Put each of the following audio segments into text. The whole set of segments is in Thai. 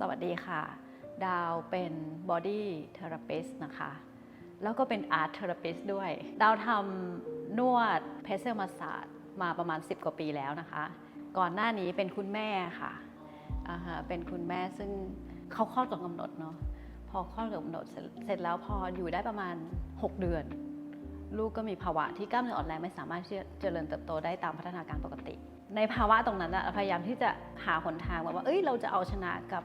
สวัสดีค่ะ ดาวเป็น Body Therapist นะคะ แล้วก็เป็น Art Therapist ด้วย ดาวทำนวดเพเซลมาสาดมาประมาณ 10 กว่าปีแล้วนะคะ ก่อนหน้านี้เป็นคุณแม่ค่ะเป็นคุณแม่ซึ่งเขาคลอดก่อนกำหนดเนาะพอคลอดก่อนกำหนดเสร็จแล้วพออยู่ได้ประมาณ 6 เดือน ลูกก็มีภาวะที่กล้ามเนื้ออ่อนแรงไม่สามารถเจริญเติบโตได้ตามพัฒนาการปกติ ในภาวะตรงนั้นอะพยายามที่จะหาหนทางแบบว่าเอ้ยเราจะเอาชนะกับ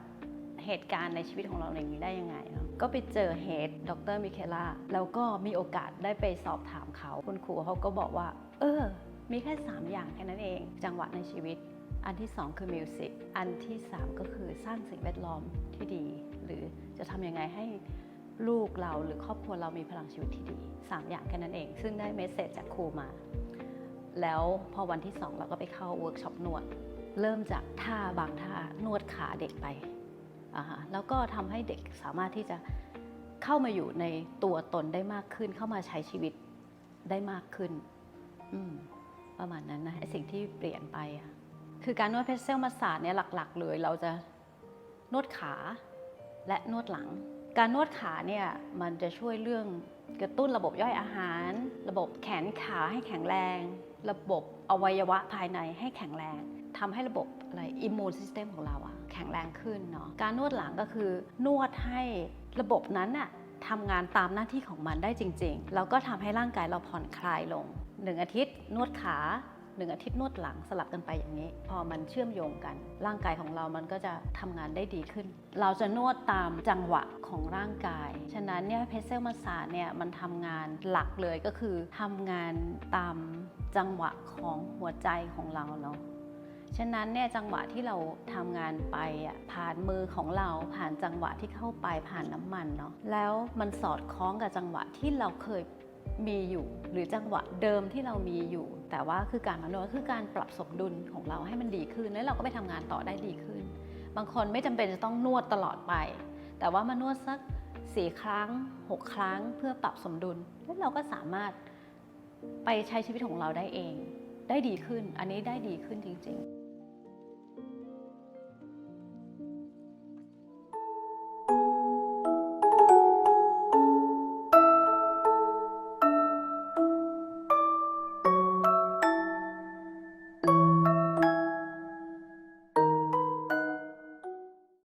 เหตุการณ์ในชีวิตของเราอย่างนี้ได้ยังไงเนาะก็ไปเจอเฮดดรมิเคล่าแล้วก็มีโอกาสได้ไปสอบถามเขา คุณครูเขาก็บอกว่า เออ มีแค่ 3 อย่างแค่นั้นเอง จังหวะในชีวิต อันที่ 2 คือมิวสิกอันที่ 3 ก็คือสร้างสิ่งแวดล้อมที่ดี หรือจะทำยังไงให้ลูกเราหรือครอบครัวเรามีพลังชีวิตที่ดี 3 อย่างแค่นั้นเอง ซึ่งได้เมสเซจจากครูมา แล้วพอวันที่ 2 เราก็ไปเข้าเวิร์กช็อปนวด เริ่มจากท่าบางท่านวดขาเด็กไป แล้วก็ทำให้เด็กสามารถที่จะเข้ามาอยู่ในตัวตนได้มากขึ้น เข้ามาใช้ชีวิตได้มากขึ้นอืประมาณนั้นนะสิ่งที่เปลี่ยนไปคือการนวดเพชเซลมาสาดเนี่ยหลัก ๆ เลย เราจะนวดขาและนวดหลัง การนวดขาเนี่ยมันจะช่วยเรื่องกระตุ้นระบบย่อยอาหาร ระบบแขนขาให้แข็งแรง ระบบอวัยวะภายในให้แข็งแรง ทำให้ระบบอะไรอิมมูนซิสเต็มของเราอะแข็งแรงขึ้นเนาะการนวดหลังก็คือนวดให้ระบบนั้นอะทำงานตามหน้าที่ของมันได้จริง ๆ แล้วก็ทำให้ร่างกายเราผ่อนคลายลงหนึ่งอาทิตย์ นวดขาหนึ่งอาทิตย์นวดหลังสลับกันไปอย่างนี้ พอมันเชื่อมโยงกัน ร่างกายของเรามันก็จะทำงานได้ดีขึ้น เราจะนวดตามจังหวะของร่างกาย ฉะนั้นเนี่ยเพเซลมาสาเนี่ยมันทำงานหลักเลยก็คือทำงานตามจังหวะของหัวใจของเราเนาะ ฉะนั้นเนี่ยจังหวะที่เราทำงานไปอะผ่านมือของเราผ่านจังหวะที่เข้าไปผ่านน้ำมันเนาะแล้วมันสอดคล้องกับจังหวะที่เราเคยมีอยู่ หรือจังหวะเดิมที่เรามีอยู่ แต่ว่าคือการมานวดคือการปรับสมดุลของเราให้มันดีขึ้น แล้วเราก็ไปทำงานต่อได้ดีขึ้น บางคนไม่จำเป็นจะต้องนวดตลอดไป แต่ว่ามานวดสักสี่ครั้งหกครั้งเพื่อปรับสมดุล แล้วเราก็สามารถไปใช้ชีวิตของเราได้เอง ได้ดีขึ้น อันนี้ได้ดีขึ้นจริง ๆ